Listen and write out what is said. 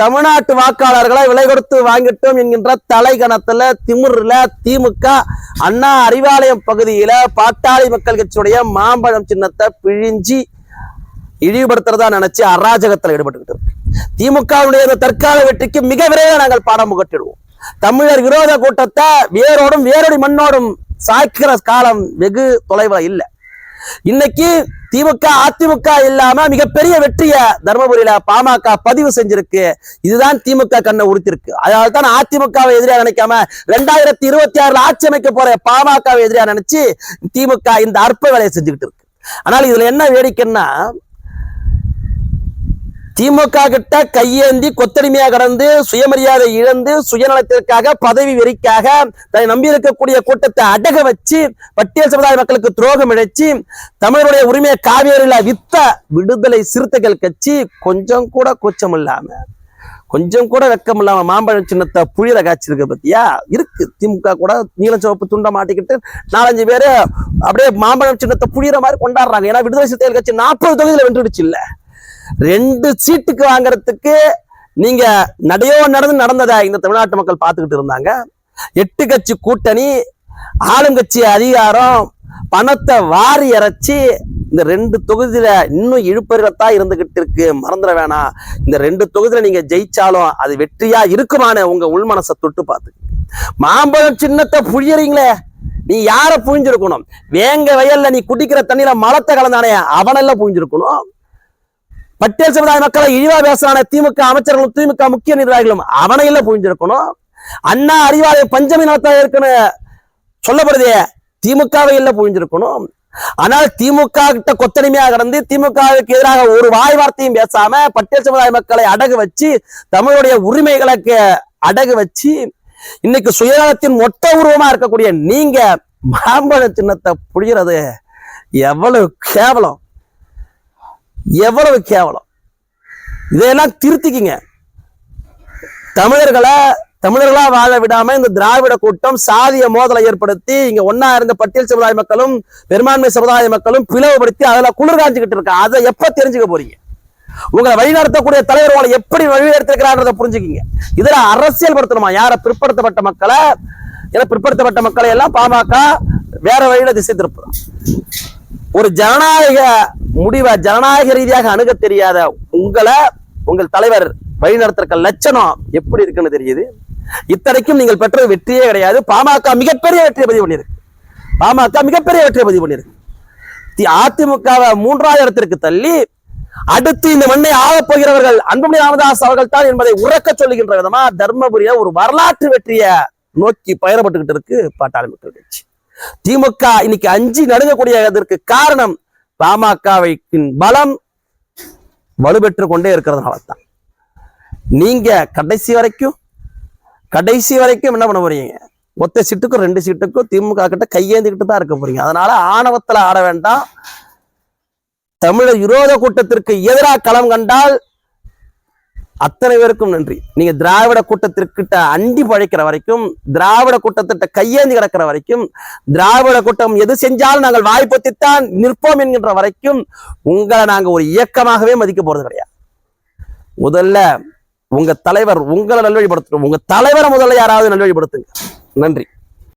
தமிழ்நாட்டு வாக்காளர்களை விலை கொடுத்து வாங்கிட்டோம் என்கின்ற தலைகணத்துல திமுர்ல திமுக அண்ணா அறிவாலயம் பகுதியில பாட்டாளி மக்கள் கட்சியுடைய மாம்பழம் சின்னத்தை பிழிஞ்சி இழிவுபடுத்துறதா நினைச்சு அராஜகத்துல ஈடுபட்டுக்கிட்டு இருக்கு. திமுகவுடைய இந்த தற்கால வெற்றிக்கு மிக விரைவில் நாங்கள் பாடம் புகட்டிடுவோம். தமிழர் விரோத கூட்டத்தை வேரோடும் வேரடி மண்ணோடும் சாய்க்கிற காலம் வெகு தொலைவில் இல்லை. இன்னைக்கு திமுக அதிமுக இல்லாம மிகப்பெரிய வெற்றிய தர்மபுரியில பாமக பதிவு செஞ்சிருக்கு. இதுதான் திமுக கண்ணை உறுத்திருக்கு அதனால தான் அதிமுகவை எதிரியா நினைக்காம ரெண்டாயிரத்தி இருபத்தி ஆறுல ஆட்சி அமைக்க போற பாமகவை எதிரியா நினைச்சு திமுக இந்த அற்ப வேலையை செஞ்சுக்கிட்டு இருக்கு. ஆனால் இதுல என்ன வேடிக்கைன்னா திமுக கிட்ட கையேந்தி கொத்தடிமையா கடந்து சுயமரியாதை இழந்து சுயநலத்திற்காக பதவி வெறிக்காக தன்னை நம்பியிருக்கக்கூடிய கூட்டத்தை அடக வச்சு பட்டியல் சமுதாய மக்களுக்கு துரோகம் இழைச்சி தமிழருடைய உரிமையை காவேரியில வித்த விடுதலை சிறுத்தைகள் கட்சி கொஞ்சம் கூட கூச்சம் இல்லாம கொஞ்சம் கூட வெக்கம் இல்லாம மாம்பழம் சின்னத்தை புழியற காய்ச்சிருக்க பத்தியா? இருக்கு. திமுக கூட நீளம் சிவப்பு துண்டை மாட்டிக்கிட்டு நாலஞ்சு பேரு அப்படியே மாம்பழம் சின்னத்தை புழியற மாதிரி கொண்டாடுறாங்க. ஏன்னா விடுதலை சிறுத்தைகள் கட்சி நாற்பது தொகுதியில வென்றுடுச்சு இல்லை. ரெண்டு சீட்டுக்கு வாங்குறதுக்கு நீங்க நடையோ நடந்து நடந்ததை இந்த தமிழ்நாட்டு மக்கள் பார்த்துக்கிட்டு இருந்தாங்க. எட்டு கட்சி கூட்டணி ஆளுங்கட்சி அதிகாரம் பணத்தை வாரி இறைச்சி இந்த ரெண்டு தொகுதியில இன்னும் இழுப்பறிகத்தான் இருந்துகிட்டு இருக்கு. மறந்துட வேணாம். இந்த ரெண்டு தொகுதியில நீங்க ஜெயிச்சாலும் அது வெற்றியா இருக்குமான உங்க உள்மனசை தொட்டு பார்த்து மாம்பழம் சின்னத்தை புழியறீங்களே. நீ யார புழிஞ்சிருக்கணும்? வேங்க வயல்ல நீ குடிக்கிற தண்ணியில மலத்தை கலந்தானே அவனெல்லாம் புழிஞ்சிருக்கணும்? பட்டியல் சமுதாய மக்களை இழிவா பேசுறான. திமுக அமைச்சர்களும் திமுக முக்கிய நிர்வாகிகளும் அவனையில புரிஞ்சிருக்கணும். அண்ணா அறிவாலய பஞ்சமி நாத்தா இருக்குன்னு சொல்லப்படுதே. திமுகவை இல்ல புரிஞ்சிருக்கணும். ஆனால் திமுக கிட்ட கொத்தடிமையா கடந்து திமுகவுக்கு எதிராக ஒரு வாய் வார்த்தையும் பேசாம பட்டியல் சமுதாய மக்களை அடகு வச்சு தமிழுடைய உரிமைகளுக்கு அடகு வச்சு இன்னைக்கு சுயநலத்தின் மொத்த உருவமா இருக்கக்கூடிய நீங்க மாம்பழ சின்னத்தை புழிகிறது எவ்வளவு கேவலம். எவ்வளவு கேவலம். இதையெல்லாம் திருத்திக்கிங்க. தமிழர்களை தமிழர்களா வாழ விடாம இந்த திராவிட கூட்டம் சாதிய மோதலை ஏற்படுத்தி இங்க ஒன்னா இருந்த பட்டியல் சமுதாய மக்களும் பெரும்பான்மை சமுதாய மக்களும் பிளவுபடுத்தி அதில் குளிர் காஞ்சுக்கிட்டு இருக்கா. அதை எப்ப தெரிஞ்சுக்க போறீங்க? உங்களை வழிநடத்தக்கூடிய தலைவர் உங்களை எப்படி வழிநடத்திருக்கிறான்றதை புரிஞ்சுக்கிங்க. இதுல அரசியல் படுத்தணுமா யார பிற்படுத்தப்பட்ட மக்களை ஏன்னா பிற்படுத்தப்பட்ட மக்களை எல்லாம் பாமக வேற வழியில திசை திருப்புறோம். ஒரு ஜனநாயக முடிவை ஜனநாயக ரீதியாக அணுக தெரியாத உங்களை உங்கள் தலைவர் வழிநடத்திருக்க லட்சணம் எப்படி இருக்குன்னு தெரியுது? இத்தனைக்கும் நீங்கள் பெற்றது வெற்றியே கிடையாது. பாமக மிகப்பெரிய வெற்றியை பதிவு பண்ணியிருக்கு. பாமக மிகப்பெரிய வெற்றியை பதிவு பண்ணியிருக்கு. தி- அதிமுகவை மூன்றாவது இடத்திற்கு தள்ளி அடுத்து இந்த மண்ணை ஆகப் போகிறவர்கள் அன்புமணி ராமதாஸ் அவர்கள் தான் என்பதை உறக்க சொல்லுகின்ற விதமா தர்மபுரிய ஒரு வரலாற்று வெற்றியை நோக்கி பயணப்பட்டுக்கிட்டு இருக்கு பாட்டாளி மக்கள் கட்சி. திமுக இன்னைக்கு அஞ்சு நடுங்கக்கூடியதற்கு காரணம் பாமகவின் பலம் வலுப்பெற்று கொண்டே இருக்கிறதுனால தான் நீங்க கடைசி வரைக்கும் கடைசி வரைக்கும் என்ன பண்ண போறீங்க? ஒத்த சீட்டுக்கும் ரெண்டு சீட்டுக்கும் திமுக கிட்ட கையேந்திக்கிட்டு தான் இருக்க போறீங்க. அதனால ஆணவத்துல ஆட வேண்டாம். தமிழர் விரோத கூட்டத்திற்கு எதிராக களம் கண்டால் அத்தனை பேருக்கும் நன்றி. நீங்க திராவிட கூட்டத்திற்கிட்ட அண்டி பழைக்கிற வரைக்கும் திராவிட கூட்டத்திட்ட கையேந்தி கிடக்கிற வரைக்கும் திராவிட கூட்டம் எது செஞ்சாலும் நாங்கள் வாய்ப்பத்தித்தான் நிற்போம் என்கின்ற வரைக்கும் உங்களை நாங்க ஒரு இயக்கமாகவே மதிக்க போறது கிடையாது. முதல்ல உங்க தலைவர் உங்களை நல்வழிப்படுத்தணும் உங்க தலைவரை முதல்ல யாராவது நல்வழிப்படுத்துங்க. நன்றி.